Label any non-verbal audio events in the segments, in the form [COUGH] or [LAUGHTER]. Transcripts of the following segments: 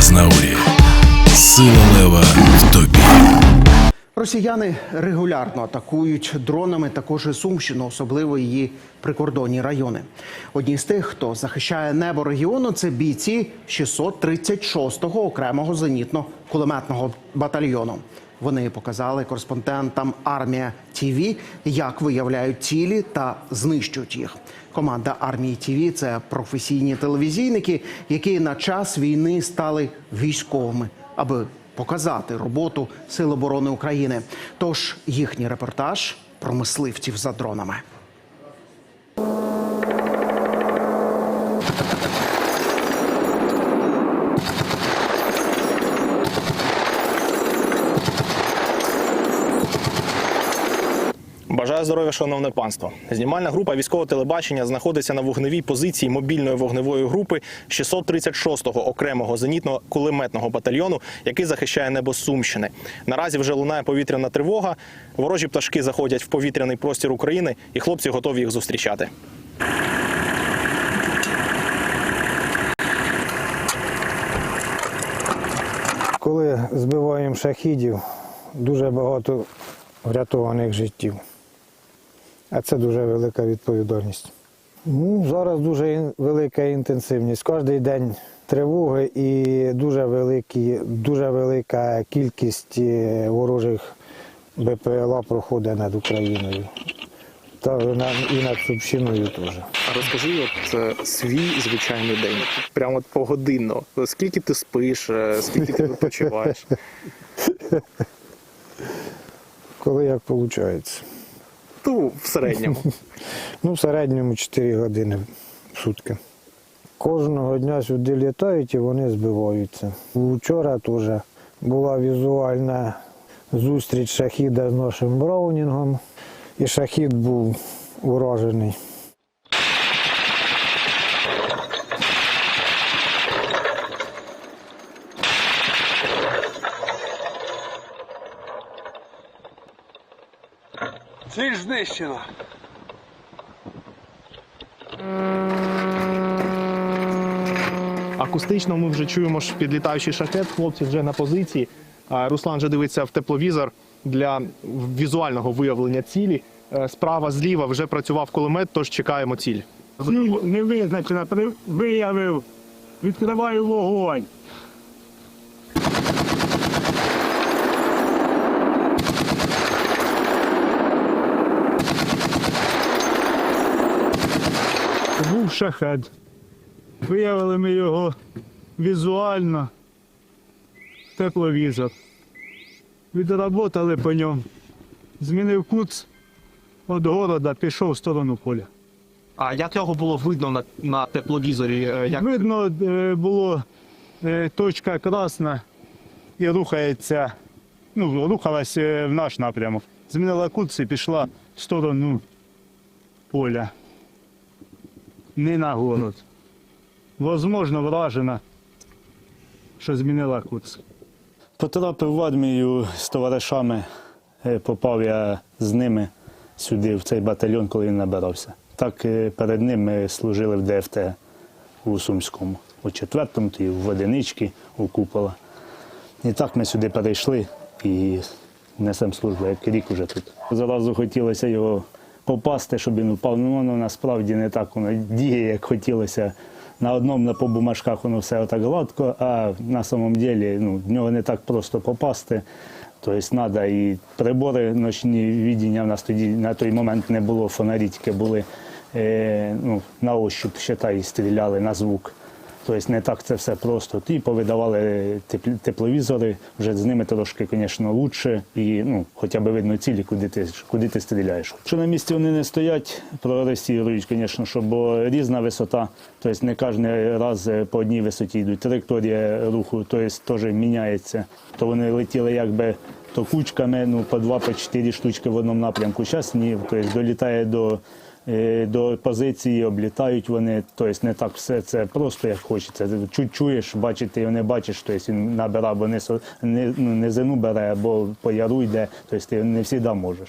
Азнаурі. Сила лева в тобі. Росіяни регулярно атакують дронами також і Сумщину, особливо її прикордонні райони. Одні з тих, хто захищає небо регіону, це бійці 636-го окремого зенітно-кулеметного батальйону. Вони показали кореспондентам армія ТІВІ, як виявляють цілі та знищують їх. Команда армії ТІВІ – це професійні телевізійники, які на час війни стали військовими, аби показати роботу Сил оборони України. Тож їхній репортаж про мисливців за дронами. Бажаю здоров'я, шановне панство. Знімальна група військового телебачення знаходиться на вогневій позиції мобільної вогневої групи 636-го окремого зенітно-кулеметного батальйону, який захищає небо Сумщини. Наразі вже лунає повітряна тривога. Ворожі пташки заходять в повітряний простір України, і хлопці готові їх зустрічати. Коли збиваємо шахідів, дуже багато врятованих життів. А це дуже велика відповідальність. Ну, зараз дуже велика інтенсивність. Кожен день тривоги і дуже, великі, дуже велика кількість е, ворожих БПЛА проходить над Україною. Та на- і над Сумщиною теж. А розкажи, от е, свій звичайний день, прямо от погодинно. Скільки ти спиш, е, скільки ти відпочиваєш? [LAUGHS] Коли як виходить? Ну, в середньому. [LAUGHS] Ну, в середньому 4 години в сутки. Кожного дня сюди літають і вони збиваються. Вчора теж була візуальна зустріч шахіда з нашим Браунінгом, і шахід був уражений. Ціль знищена. Акустично ми вже чуємо ж підлітаючий шахет. Хлопці вже на позиції. Руслан вже дивиться в тепловізор для візуального виявлення цілі. Е, Справа, зліва вже працював кулемет, тож чекаємо ціль. Ціль не визначена. Виявив. Відкриваю вогонь. Був шахет. Виявили ми його візуально. Тепловізор. Відработали по ньому. Змінив кут від города, пішов в сторону поля. А як його було видно на, на тепловізорі? Е, Як Видно е, було е, точка красна і рухається, ну, рухалась в наш напрямок. Змінила курс і пішла в сторону поля. Не на город. Возможно, вражена, що змінила курс. Потрапив в армію з товаришами, е, попав я з ними сюди, в цей батальйон, коли він набирався. Так е, перед ним ми служили в ДФТ у Сумському, у четвертому, і в одиничці, у купола. І так ми сюди перейшли і несемо службу, як рік уже тут. Зразу хотілося його попасти, щоб він впав. Ну, воно насправді не так воно діє, як хотілося. На одному на побумажках воно все отак гладко, а на самом деле ну, в нього не так просто попасти. Тобто треба і прибори ночні відіння. в нас тоді на той момент не було, фонарі тільки були е, ну, на ощуп, і стріляли на звук. Тобто не так це все просто. І повидавали тепл- тепловізори, вже з ними трошки, звісно, краще. І ну, хоча б видно цілі, куди ти, куди ти стріляєш. Що на місці вони не стоять, прогресірують, звісно, що, бо різна висота, тобто не кожен раз по одній висоті йдуть. Траєкторія руху тобто, теж міняється. То вони летіли якби то кучками, ну, по два, по чотири штучки в одному напрямку. Зараз ні, тобто долітає до е, до позиції, облітають вони, тобто не так все це просто як хочеться. Чуть чуєш, бачити, не бачиш, тобто він набирає або не, не, ну, низину бере, або по яру йде, тобто ти не завжди можеш.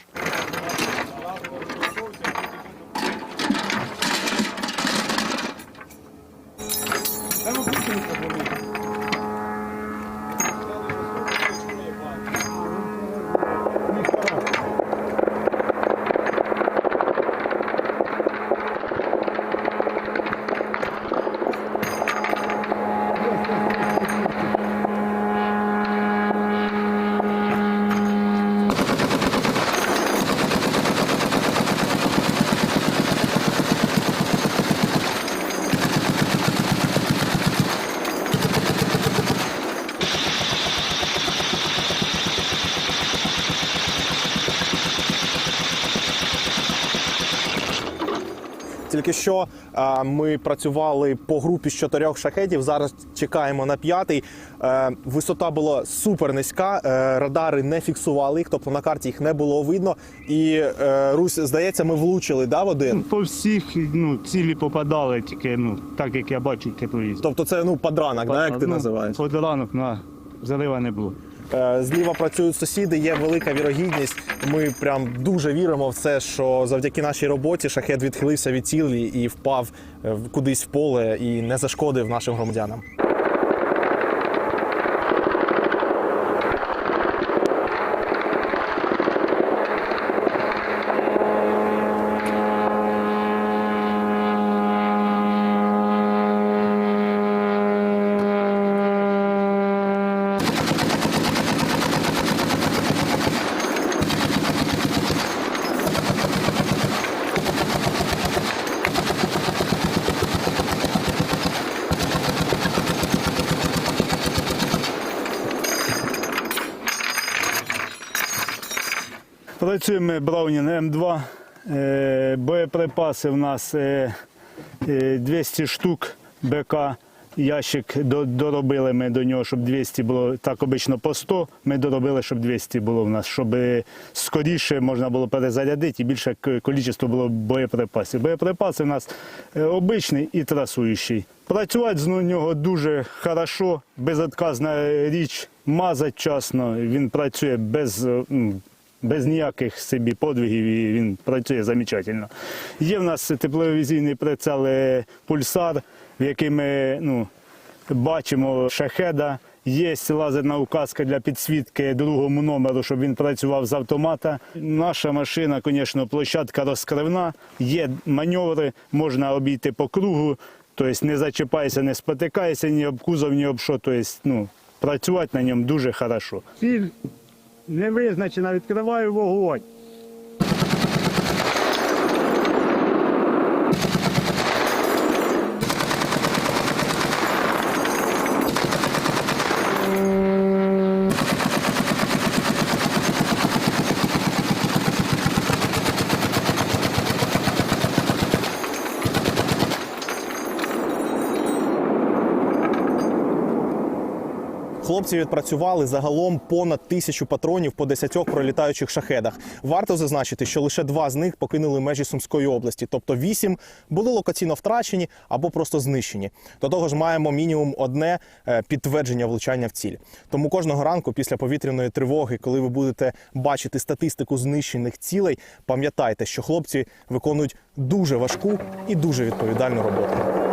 Тільки що е, ми працювали по групі з чотирьох шахетів. Зараз чекаємо на п'ятий. Е, висота була супер низька. Е, радари не фіксували їх, тобто на карті їх не було видно. І е, Русь, здається, ми влучили да, в один. По всіх ну, цілі попадали, тільки ну, так як я бачу тепловізор. Тобто це ну подранок, да, як ти Ну, називаєш? Подранок на залива не було. Е, Зліва працюють сусіди, є велика вірогідність. Ми прям дуже віримо в це, що завдяки нашій роботі шахет відхилився від цілі і впав е, кудись в поле і не зашкодив нашим громадянам. Працюємо Браунін М2. Е, Боєприпаси в нас е, е, 200 штук БК. Ящик доробили ми до нього, щоб 200 було так обично по 100. Ми доробили, щоб 200 було в нас, щоб е, скоріше можна було перезарядити і більше кількість було боєприпасів. Боєприпаси в нас е, обичний і трасуючий. Працювати з нього дуже хорошо, безотказна річ, мазать вчасно, він працює без. Без ніяких собі подвигів і він працює замечательно. Є в нас тепловізійний прицел е, пульсар, в який ми ну, бачимо шахеда. Є лазерна указка для підсвітки другому номеру, щоб він працював з автомата. Наша машина, звісно, площадка розкривна, є маневри, можна обійти по кругу, тобто не зачіпайся, не спотикайся ні об кузов, ні об що. Тобто, ну, працювати на ньому дуже хорошо. Не визначена, відкриваю вогонь. Хлопці відпрацювали загалом понад тисячу патронів по 10 пролітаючих шахедах. Варто зазначити, що лише два з них покинули межі Сумської області, тобто вісім були локаційно втрачені або просто знищені. До того ж, маємо мінімум одне е, підтвердження влучання в ціль. Тому кожного ранку після повітряної тривоги, коли ви будете бачити статистику знищених цілей, пам'ятайте, що хлопці виконують дуже важку і дуже відповідальну роботу.